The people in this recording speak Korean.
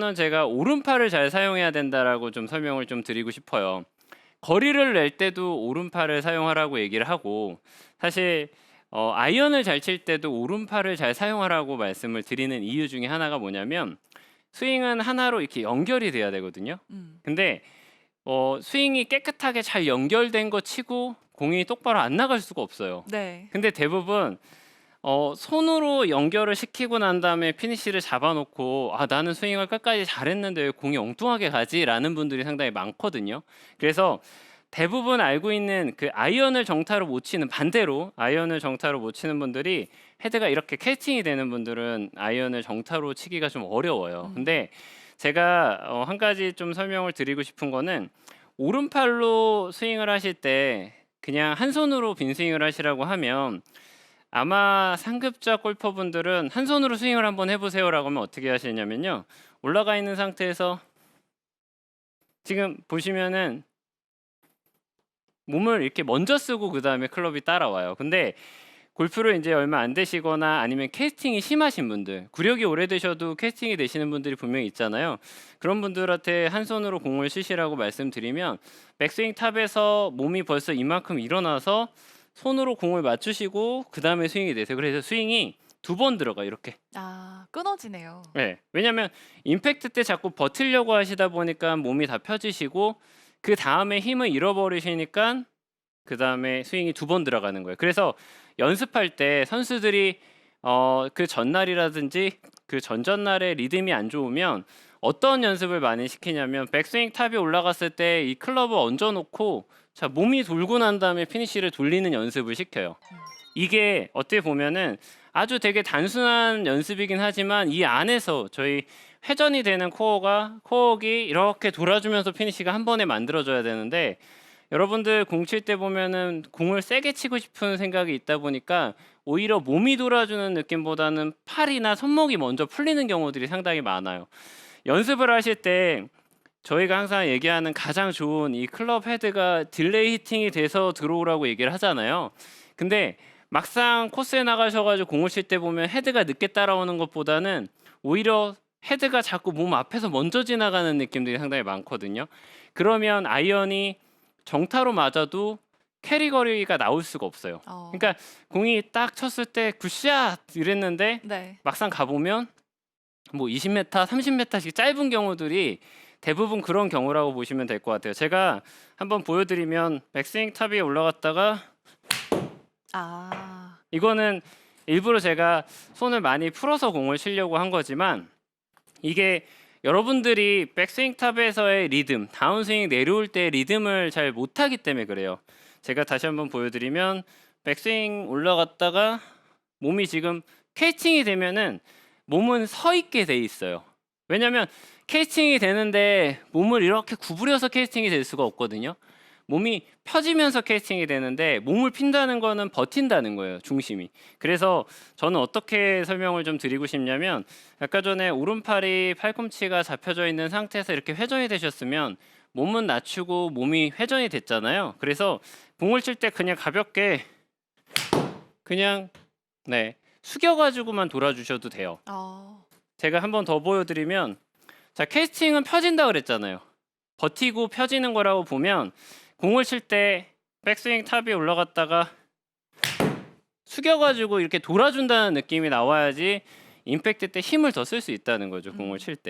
우선은 제가 오른팔을 잘 사용해야 된다라고 좀 설명을 좀 드리고 싶어요. 거리를 낼 때도 오른팔을 사용하라고 얘기를 하고 사실 어, 아이언을 잘 칠 때도 오른팔을 잘 사용하라고 말씀을 드리는 이유 중에 하나가 뭐냐면 스윙은 하나로 이렇게 연결이 돼야 되거든요. 음. 근데 어, 스윙이 깨끗하게 잘 연결된 거 치고 공이 똑바로 안 나갈 수가 없어요. 네. 근데 대부분 어, 손으로 연결을 시키고 난 다음에 피니시를 잡아놓고 아 나는 스윙을 끝까지 잘했는데 왜 공이 엉뚱하게 가지라는 분들이 상당히 많거든요. 그래서 대부분 알고 있는 그 아이언을 정타로 못 치는 반대로 아이언을 정타로 못 치는 분들이 헤드가 이렇게 캐스팅이 되는 분들은 아이언을 정타로 치기가 좀 어려워요. 음. 근데 제가 어, 한 가지 좀 설명을 드리고 싶은 거는 오른팔로 스윙을 하실 때 그냥 한 손으로 빈 스윙을 하시라고 하면 아마 상급자 골퍼분들은 한 손으로 스윙을 한번 해보세요라고 하면 어떻게 하시냐면요 올라가 있는 상태에서 지금 보시면은 몸을 이렇게 먼저 쓰고 그 다음에 클럽이 따라와요. 근데 골프를 이제 얼마 안 되시거나 아니면 캐스팅이 심하신 분들, 구력이 오래되셔도 캐스팅이 되시는 분들이 분명히 있잖아요. 그런 분들한테 한 손으로 공을 치시라고 말씀드리면 백스윙 탑에서 몸이 벌써 이만큼 일어나서 손으로 공을 맞추시고 그 다음에 스윙이 되세요. 그래서 스윙이 두 번 들어가 요 이렇게. 아 끊어지네요. 네. 왜냐하면 임팩트 때 자꾸 버틸려고 하시다 보니까 몸이 다 펴지시고 그 다음에 힘을 잃어버리시니까 그 다음에 스윙이 두 번 들어가는 거예요. 그래서 연습할 때 선수들이 어, 그 전날이라든지 그 전전날에 리듬이 안 좋으면 어떤 연습을 많이 시키냐면 백스윙 탑이 올라갔을 때 이 클럽을 얹어놓고 자 몸이 돌고 난 다음에 피니시를 돌리는 연습을 시켜요. 이게 어떻게 보면은 아주 되게 단순한 연습이긴 하지만 이 안에서 저희 회전이 되는 코어가 코어기 이렇게 돌아주면서 피니시가 한 번에 만들어져야 되는데 여러분들 공 칠 때 보면은 공을 세게 치고 싶은 생각이 있다 보니까 오히려 몸이 돌아주는 느낌보다는 팔이나 손목이 먼저 풀리는 경우들이 상당히 많아요. 연습을 하실 때 저희가 항상 얘기하는 가장 좋은 이 클럽 헤드가 딜레이 히팅이 돼서 들어오라고 얘기를 하잖아요. 근데 막상 코스에 나가셔가지고 공을 칠 때 보면 헤드가 늦게 따라오는 것보다는 오히려 헤드가 자꾸 몸 앞에서 먼저 지나가는 느낌들이 상당히 많거든요. 그러면 아이언이 정타로 맞아도 캐리 거리가 나올 수가 없어요. 어. 그러니까 공이 딱 쳤을 때 굿샷 이랬는데 네. 막상 가보면 뭐 20m, 30m씩 짧은 경우들이 대부분 그런 경우라고 보시면 될 것 같아요. 제가 한번 보여드리면 백스윙 탑이 올라갔다가 아 이거는 일부러 제가 손을 많이 풀어서 공을 치려고 한 거지만 이게 여러분들이 백스윙 탑에서의 리듬, 다운스윙 내려올 때 리듬을 잘 못하기 때문에 그래요. 제가 다시 한번 보여드리면 백스윙 올라갔다가 몸이 지금 캐칭이 되면은 몸은 서 있게 돼 있어요. 왜냐하면 캐스팅이 되는데 몸을 이렇게 구부려서 캐스팅이 될 수가 없거든요. 몸이 펴지면서 캐스팅이 되는데 몸을 핀다는 거는 버틴다는 거예요 중심이 그래서 저는 어떻게 설명을 좀 드리고 싶냐면 아까 전에 오른팔이 팔꿈치가 잡혀져 있는 상태에서 이렇게 회전이 되셨으면 몸은 낮추고 몸이 회전이 됐잖아요 그래서 공을 칠 때 그냥 가볍게 그냥 네 숙여가지고만 돌아주셔도 돼요 어. 제가 한 번 더 보여드리면 자 캐스팅은 펴진다 그랬잖아요. 버티고 펴지는 거라고 보면 공을 칠 때 백스윙 탑이 올라갔다가 숙여가지고 이렇게 돌아준다는 느낌이 나와야지 임팩트 때 힘을 더 쓸 수 있다는 거죠 공을 칠 때.